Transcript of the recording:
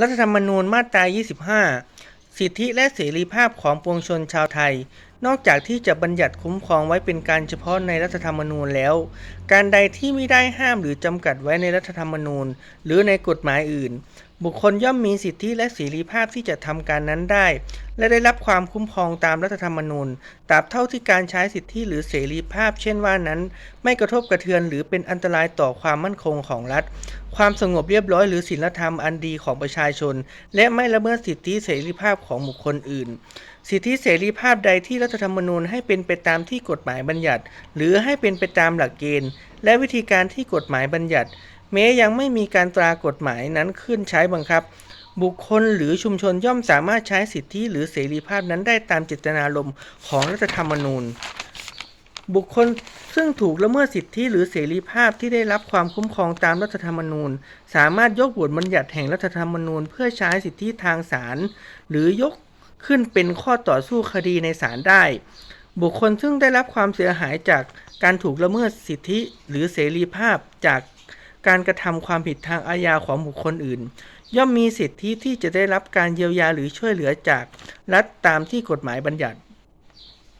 รัฐธรรมนูญมาตรา 25 สิทธิและเสรีภาพของปวงชนชาวไทย นอกจากที่จะบัญญัติคุ้มครองไว้เป็นการเฉพาะในรัฐธรรมนูญแล้ว การใดที่ไม่ได้ห้ามหรือจำกัดไว้ในรัฐธรรมนูญ หรือในกฎหมายอื่น บุคคลย่อมมีสิทธิและเสรีภาพที่จะทำการนั้นได้ และได้รับความคุ้มครองตามรัฐธรรมนูญตราบเท่าที่การใช้สิทธิหรือเสรีภาพ เช่นว่านั้น ไม่กระทบกระเทือนหรือเป็นอันตรายต่อความมั่นคงของรัฐ ความสงบเรียบร้อยหรือศีลธรรมอันดีของประชาชน และไม่ละเมิดสิทธิเสรีภาพของบุคคลอื่น สิทธิเสรีภาพใดที่รัฐธรรมนูญให้เป็นไปตามที่กฎหมายบัญญัติ หรือให้เป็นไปตามหลักเกณฑ์ และวิธีการที่กฎหมายบัญญัติ แม้ยังไม่มีการตรากฎหมายนั้นขึ้นใช้บังคับ บุคคลหรือชุมชนย่อมสามารถใช้สิทธิหรือเสรีภาพนั้นได้ตามเจตนารมณ์ของรัฐธรรมนูญ บุคคลซึ่งถูกละเมิดสิทธิหรือเสรีภาพที่ได้รับความคุ้มครองตามรัฐธรรมนูญ สามารถยกบทบัญญัติแห่งรัฐธรรมนูญ เพื่อใช้สิทธิทางศาลหรือยกขึ้นเป็นข้อต่อสู้คดีในศาลได้ บุคคลซึ่งได้รับความเสียหายจากการถูกละเมิดสิทธิหรือเสรีภาพจาก การกระทำความผิดทางอาญาของบุคคลอื่น ย่อมมีสิทธิที่จะได้รับการเยียวยาหรือช่วยเหลือจากรัฐตามที่กฎหมายบัญญัติ